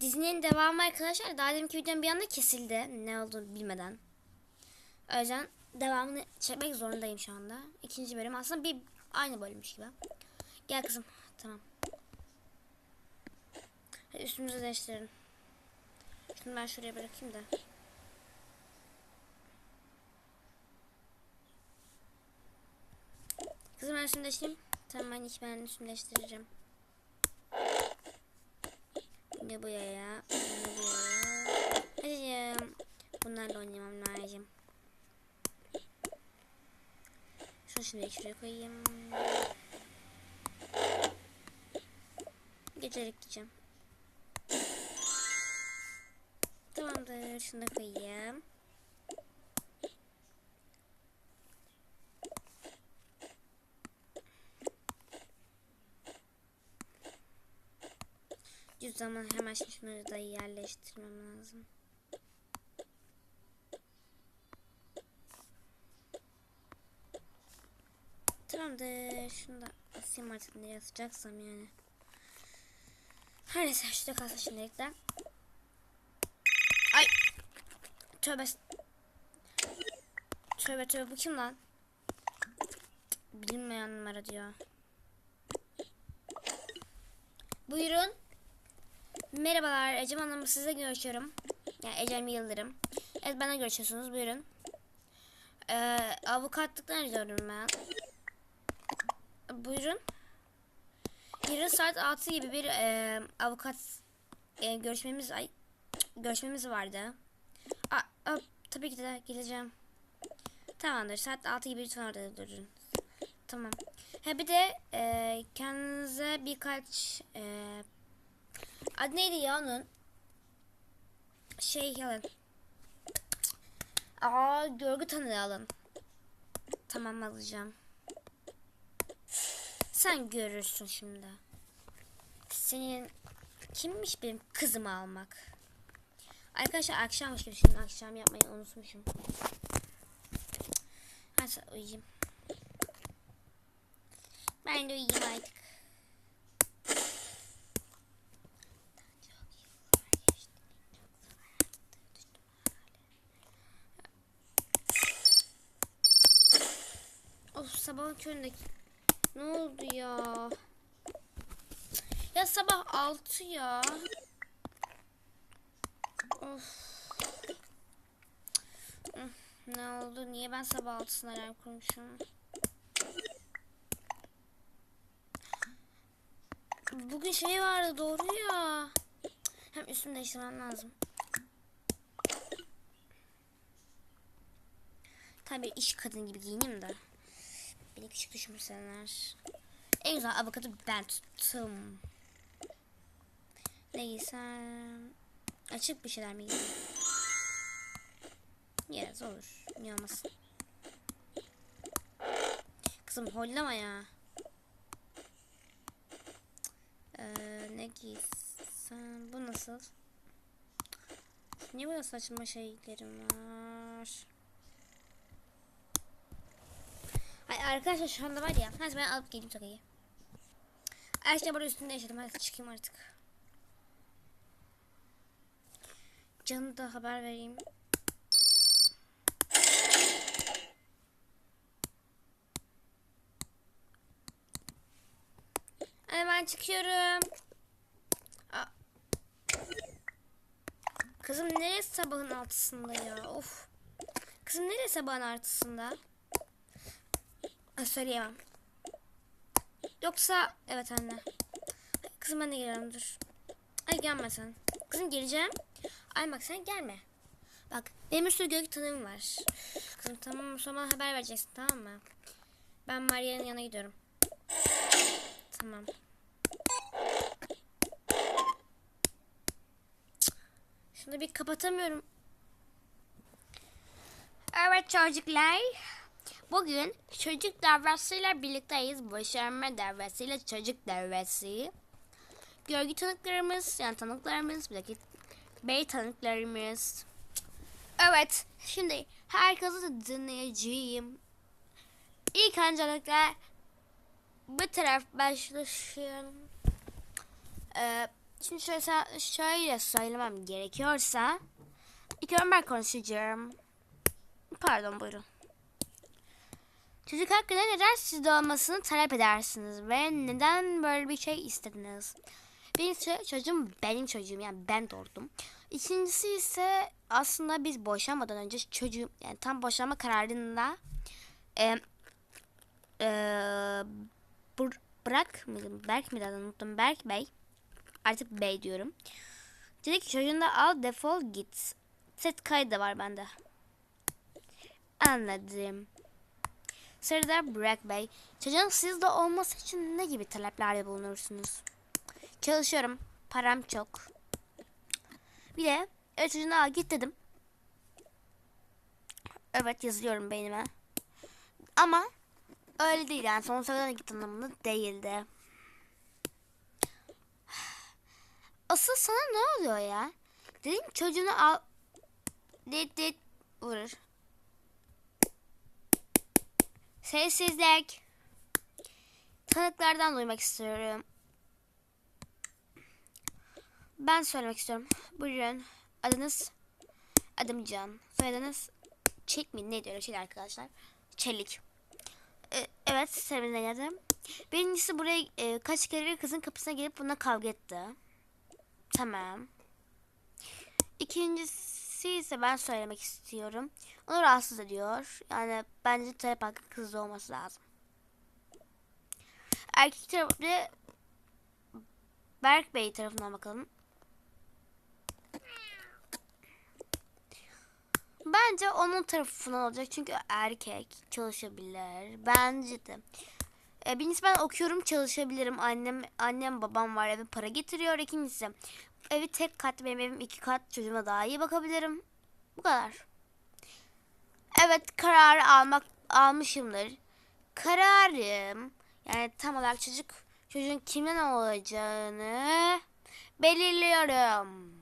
dizinin devamı arkadaşlar daha deminki videom bir anda kesildi. Ne olduğunu bilmeden. O yüzden devamını çekmek zorundayım şu anda. İkinci bölüm aslında bir aynı bölümmüş gibi. Gel kızım. Tamam. Hadi üstümüzü değiştirelim. Şunu ben şuraya bırakayım da. Kızım ben üstümü değiştireyim. Tamam ben ilk ben üstümü değiştireceğim. Ne bu ya ya? Ne bu ya? Hadi Bunlarla oynamam lazım. Şunu şimdi şuraya koyayım. Gecelik diyeceğim. Tamamdır. Şunu da koyayım. Cüzdanı hemen şimdi şunları da yerleştirmem lazım. Tamamdır. Şunu da asayım artık nereye atacaksam yani. Her neyse şurada kalsın şimdilik. Ay. Tövbe. Tövbe tövbe bu kim lan? Bilinmeyen numara diyor. Buyurun. Merhabalar Ecem Hanım size görüşüyorum. Yani Ecem Yıldırım. Evet bana görüşüyorsunuz buyurun. Ee, avukatlıktan arıyorum ben. Buyurun. Yarın saat 6 gibi bir e, avukat e, görüşmemiz ay görüşmemiz vardı. A, a, tabii ki de geleceğim. Tamamdır. Saat 6 gibi lütfen orada durun. Tamam. Ha bir de e, kendinize birkaç e, adı neydi ya onun? Şey alın. Aa görgü tanığı alın. Tamam alacağım. Sen görürsün şimdi. Senin kimmiş benim kızımı almak? Arkadaşlar akşammış gibi şimdi akşam yapmayı unutmuşum. Hadi uyuyayım. Ben de uyuyayım artık. Of sabahın köründe ne oldu ya? Ya sabah 6 ya. Of. Ne oldu? Niye ben sabah 6'sına alarm kurmuşum? Bugün şey vardı doğru ya. Hem üstümü değiştirmem lazım. Tabii iş kadın gibi giyineyim de. Beni küçük düşürseler. En güzel avukatı ben tuttum. Ne giysem? Açık bir şeyler mi giysem? Yes olur. Niye olmasın? Kızım hollama ya. Ee, ne giysem? Bu nasıl? Niye böyle saçma şeylerim var? Ay arkadaşlar şu anda var ya. Hadi ben alıp geleyim takıyı. Her şey burada üstünde yaşadım. Hadi çıkayım artık. Canı da haber vereyim. Hadi ben çıkıyorum. Kızım neresi sabahın altısında ya? Of. Kızım neresi sabahın altısında? Söyleyemem. Yoksa evet anne. Kızım ben de geliyorum dur. Ay gelme sen. Kızım geleceğim. Ay bak sen gelme. Bak benim bir sürü gök tanığım var. Kızım tamam sonra haber vereceksin tamam mı? Ben Maria'nın yanına gidiyorum. Tamam. Şunu bir kapatamıyorum. Evet çocuklar. Bugün çocuk davasıyla birlikteyiz. Boşanma davasıyla çocuk davası. Görgü tanıklarımız, yani tanıklarımız, bir dakika, bey tanıklarımız. Evet, şimdi herkesi dinleyeceğim. İlk öncelikle bu taraf başlasın. Ee, Şimdi şöyle, şöyle söylemem gerekiyorsa ilk ben konuşacağım. Pardon buyurun. Çocuk hakkında neden sizde olmasını talep edersiniz ve neden böyle bir şey istediniz? Birincisi çocuğum benim çocuğum yani ben doğurdum. İkincisi ise aslında biz boşanmadan önce çocuğum yani tam boşanma kararında e, e, Bur- Bırak mıydı? Berk miydi adını unuttum. Berk Bey. Artık Bey diyorum. Dedi ki çocuğunu da al defol git. Set kaydı da var bende. Anladım. Sırada Burak Bey. Çocuğun sizde olması için ne gibi taleplerde bulunursunuz? Çalışıyorum. Param çok. Bir de evet çocuğunu al git dedim. Evet yazıyorum beynime. Ama öyle değil yani sonsuza kadar git anlamında değildi. Asıl sana ne oluyor ya? Dedim çocuğunu al. Dit dit vurur. Sessizlik. Tanıklardan duymak istiyorum. Ben söylemek istiyorum. Buyurun. Adınız? Adım Can. Soyadınız? Çelik mi? Neydi öyle şeyler arkadaşlar? Çelik. Ee, evet, sebebini geldim. Birincisi buraya e, kaç kere kızın kapısına gelip bununla kavga etti. Tamam. İkincisi ise ben söylemek istiyorum. Onu rahatsız ediyor. Yani bence talep hakkı kızda olması lazım. Erkek tarafı Berk Bey tarafından bakalım. Bence onun tarafından olacak çünkü erkek çalışabilir. Bence de. E, birincisi ben okuyorum çalışabilirim. Annem annem babam var eve para getiriyor. İkincisi evi tek kat benim evim iki kat çocuğuma daha iyi bakabilirim. Bu kadar. Evet karar almak almışımdır. Kararım yani tam olarak çocuk çocuğun kimden olacağını belirliyorum.